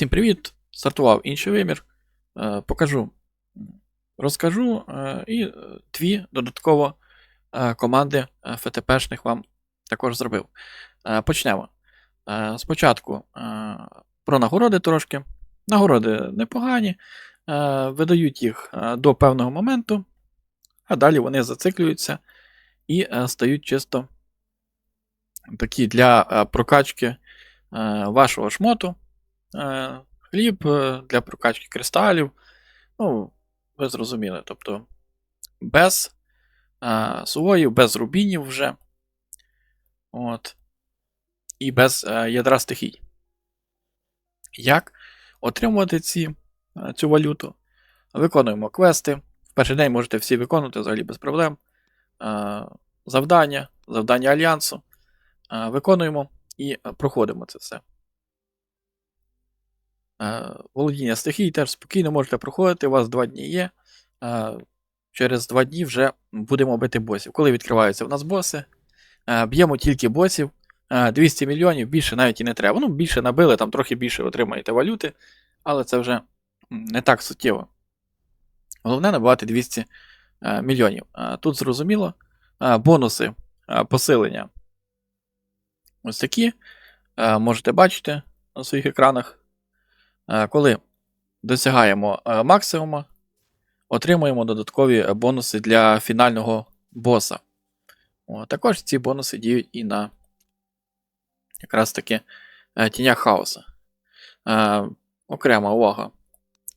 Всім привіт! Стартував інший вимір. Е, Покажу, розкажу е, і е, дві додатково команди ФТПшних вам також зробив. Почнемо. Спочатку про нагороди трошки. Нагороди непогані, видають їх до певного моменту, а далі вони зациклюються і стають чисто такі для прокачки вашого шмоту. Е, Хліб е, для прокачки кристалів. Ну, ви зрозуміли. Тобто без е, без рубінів вже. От. І без ядра стихій. Як отримувати ці, цю валюту? Виконуємо квести. В перший день можете всі виконувати взагалі без проблем. Завдання, завдання альянсу. Виконуємо і проходимо це все. Е, Володіння стихій теж спокійно можете проходити, у вас два дні є. Е, Через два дні вже будемо бити босів. Коли відкриваються в нас боси, е, б'ємо тільки босів. Е, 200 мільйонів більше навіть і не треба. Ну, більше набили, там трохи більше отримаєте валюти, але це вже не так суттєво. Головне набивати 200 е, мільйонів. Тут зрозуміло, бонуси посилення. Ось такі. Можете бачити на своїх екранах. Е, Коли досягаємо е, максимума, отримуємо додаткові е, бонуси для фінального боса. Також ці бонуси діють і на якраз таки тінях хаоса. Окрема увага.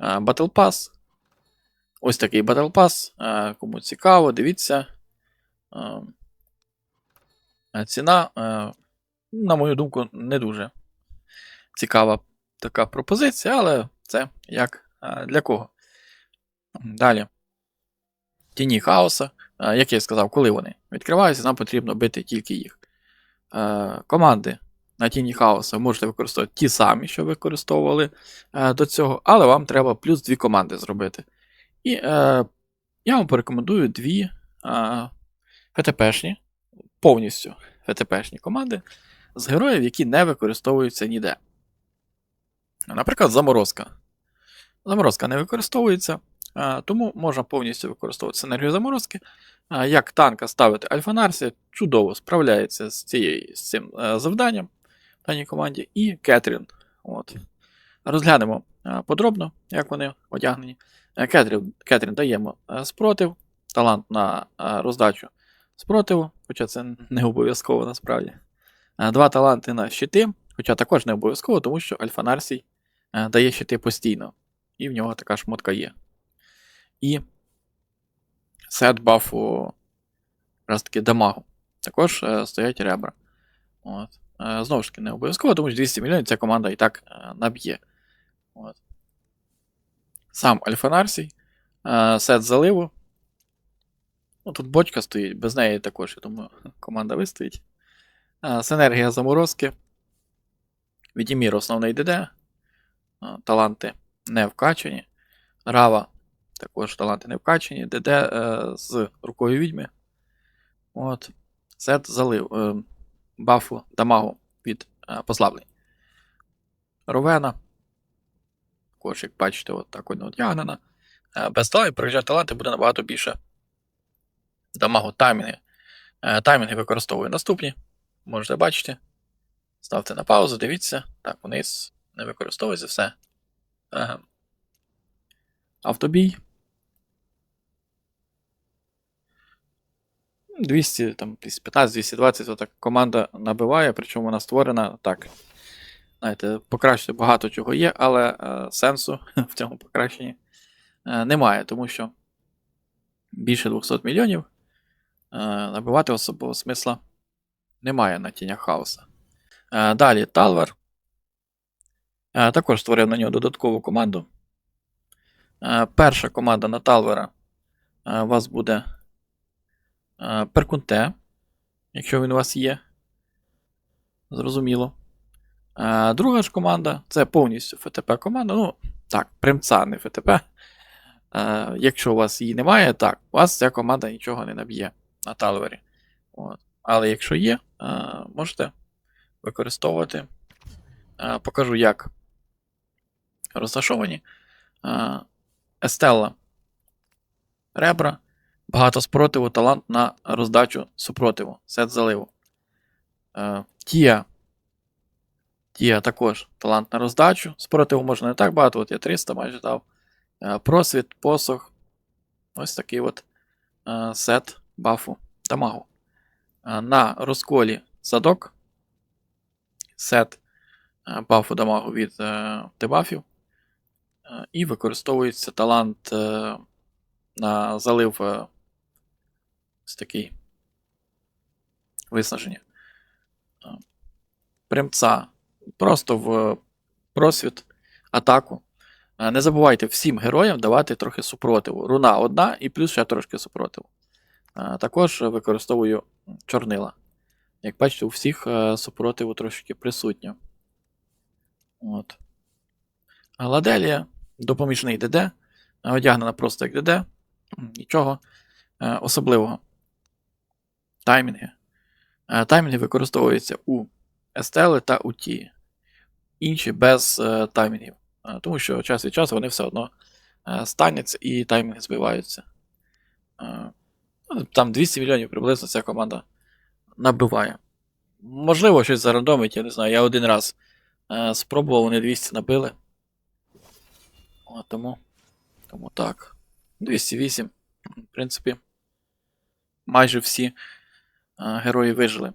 Battle Pass. Ось такий Battle Pass. Кому цікаво, дивіться. Ціна, на мою думку, не дуже цікава така пропозиція, але це як е, для кого. Далі. Тіні хаоса. Е, Як я сказав, коли вони відкриваються, нам потрібно бити тільки їх. Е, Команди на тіні хаоса можете використовувати ті самі, що використовували до цього, але вам треба плюс дві команди зробити. І я вам порекомендую дві е, ФТПшні, повністю ФТПшні команди з героїв, які не використовуються ніде. Наприклад, заморозка. Заморозка не використовується, тому можна повністю використовувати синергію заморозки. Як танка ставити Альфа-Нарсі, чудово справляється з, цією, з цим е, завданням в даній команді. І Кетрін. От. Розглянемо е, подробно, як вони одягнені. Е, Кетрін, Кетрін даємо спротив, талант на роздачу спротиву, хоча це не обов'язково насправді. Два таланти на щити, хоча також не обов'язково, тому що Альфа Нарсій е, дає щити постійно. І в нього така шмотка є. І сет бафу якраз таки дамагу. Також е, стоять ребра. От. Е, знову ж таки, не обов'язково, тому що 200 мільйонів ця команда і так е, наб'є. От. Сам Альфа Нарсій, е, сет заливу. Ну, тут бочка стоїть, без неї також, я думаю, команда вистоїть. Е, Синергія заморозки. Відімір основний ДД. Е, Таланти не вкачані. Рава також таланти не вкачані. ДД е, з рукою відьми. От. Сет залив е, бафу дамагу від е, послаблень. Ровена. Також, як бачите, от так воно одягнена. Е, без талантів проїжджати таланти буде набагато більше дамагу таймінги. Е, таймінги використовую наступні. Можете бачити. Ставте на паузу, дивіться. Так, вниз. Не використовується все. Ага. Автобій. 200, там, 215-220, отак команда набиває, причому вона створена так. Знаєте, покращити багато чого є, але е, сенсу в цьому покращенні е, немає, тому що більше 200 мільйонів е, набивати особливого смисла немає на тінях хаоса. Е, далі Талвер. Е, також створив на нього додаткову команду. Е, перша команда на Талвера е, у вас буде Перкунте, якщо він у вас є. Зрозуміло. Друга ж команда це повністю ФТП команда. Ну, так, примца не ФТП. Якщо у вас її немає, так, у вас ця команда нічого не наб'є на Талвері. От. Але якщо є, можете використовувати. Покажу, як розташовані. Е, Естелла. Ребра. Багато спротиву, талант на роздачу супротиву. Сет заливу. Е, Тія. Тія також талант на роздачу. Спротиву можна не так багато, от я 300 майже дав. Е, Просвіт, посох. Ось такий от сет бафу дамагу. На розколі задок. Сет бафу дамагу від дебафів. Е, І використовується талант е, на залив е, ось такий виснаження. Примца просто в просвіт, атаку. Не забувайте всім героям давати трохи супротиву. Руна одна і плюс ще трошки супротиву. Також використовую чорнила. Як бачите, у всіх супротиву трошки присутньо. От. Ладелія, допоміжний ДД, е, одягнена просто як ДД. Нічого е, особливого. Таймінги. Е, Таймінги використовуються у Естели та у Ті. Інші без таймінгів. Тому що час від часу вони все одно стануться і таймінги збиваються. Ну, Там 200 мільйонів приблизно ця команда набиває. Можливо, щось зарандомить, я не знаю. Я один раз спробував, вони 200 набили. О, тому, тому так. 208. В принципі, майже всі е, герої вижили.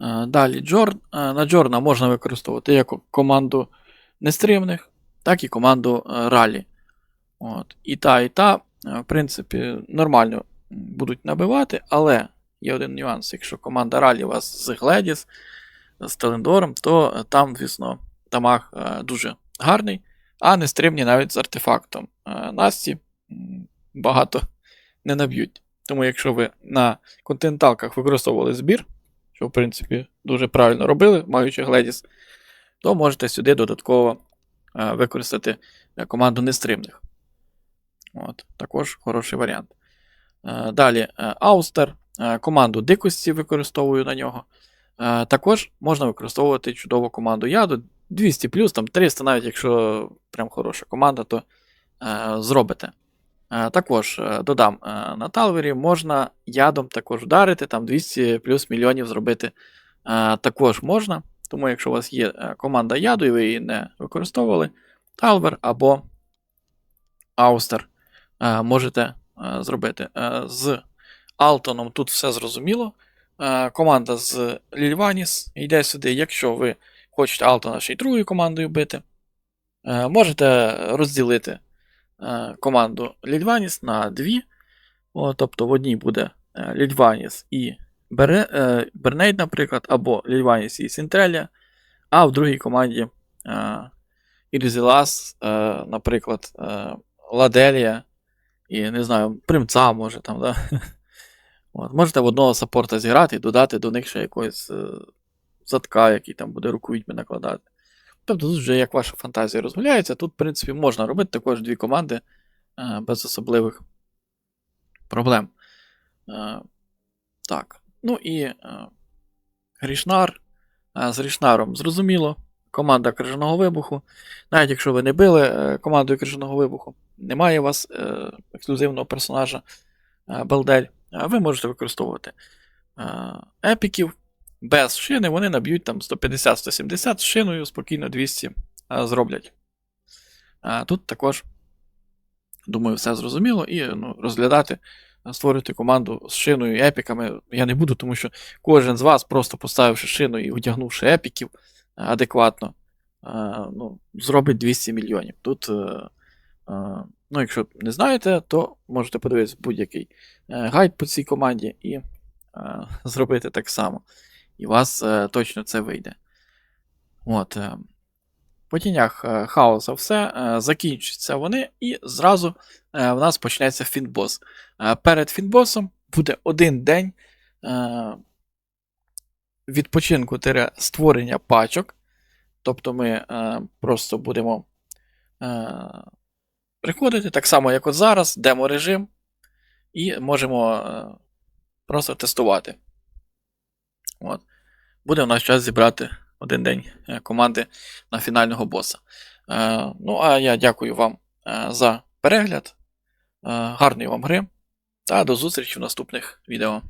Е, Далі Джорн. Е, На Джорна можна використовувати як команду нестримних, так і команду е, ралі. От. І та, і та, в принципі, нормально будуть набивати, але є один нюанс. Якщо команда ралі у вас з Гледіс, з Телендором, то там, звісно, дамаг е, дуже гарний, а нестримні навіть з артефактом. Е, Насті багато не наб'ють. Тому якщо ви на континенталках використовували збір, що в принципі дуже правильно робили, маючи Гледіс, то можете сюди додатково е, використати е, команду нестримних. От, також хороший варіант. Далі Аустер, команду дикості використовую на нього. Також можна використовувати чудову команду яду. 200 там 300, навіть якщо прям хороша команда, то е, зробите. Е, Також е, додам е, на Талвері можна ядом також вдарити, там 200 плюс мільйонів зробити е, також можна. Тому, якщо у вас є е, команда яду і ви її не використовували, Талвер або Аустер е, можете е, зробити. Е, З Алтоном тут все зрозуміло. Е, Команда з Лільваніс йде сюди, якщо ви хочете Алтона ще й другою командою бити. Е, Можете розділити е, команду Лільваніс на дві. О, тобто в одній буде е, Лільваніс і Бернейд, наприклад, або Лільваніс і Сінтрелія, а в другій команді Ірзілас, наприклад, Ладелія і не знаю, Примца може там, да? От, можете в одного саппорта зіграти і додати до них ще якогось задка, який там буде руку відьми накладати. Тобто тут вже як ваша фантазія розгуляється, тут, в принципі, можна робити також дві команди е, без особливих проблем. Е, так. Ну і е, Грішнар. З Грішнаром зрозуміло. Команда крижаного вибуху. Навіть якщо ви не били командою крижаного вибуху, немає у вас ексклюзивного персонажа Белдель, ви можете використовувати епіків без шини, вони наб'ють там 150-170 з шиною, спокійно 200 е, зроблять. Е, тут також, думаю, все зрозуміло, і ну, розглядати, створити команду з шиною і епіками я не буду, тому що кожен з вас, просто поставивши шину і одягнувши епіків адекватно, ну, зробить 200 мільйонів. Тут, е, е, ну, якщо не знаєте, то можете подивитися будь-який е, гайд по цій команді і е, зробити так само. І у вас е, точно це вийде. От. Е, по тінях е, хаоса все, е, закінчаться вони, і зразу е, в нас почнеться фінбос. Е, перед фінбосом буде один день е, відпочинку створення пачок. Тобто ми е, просто будемо е, приходити так само, як от зараз, демо-режим, і можемо е, просто тестувати. От. Буде у нас час зібрати один день е, команди на фінального боса. Е, ну, а я дякую вам е, за перегляд. Е, гарної вам гри та до зустрічі в наступних відео.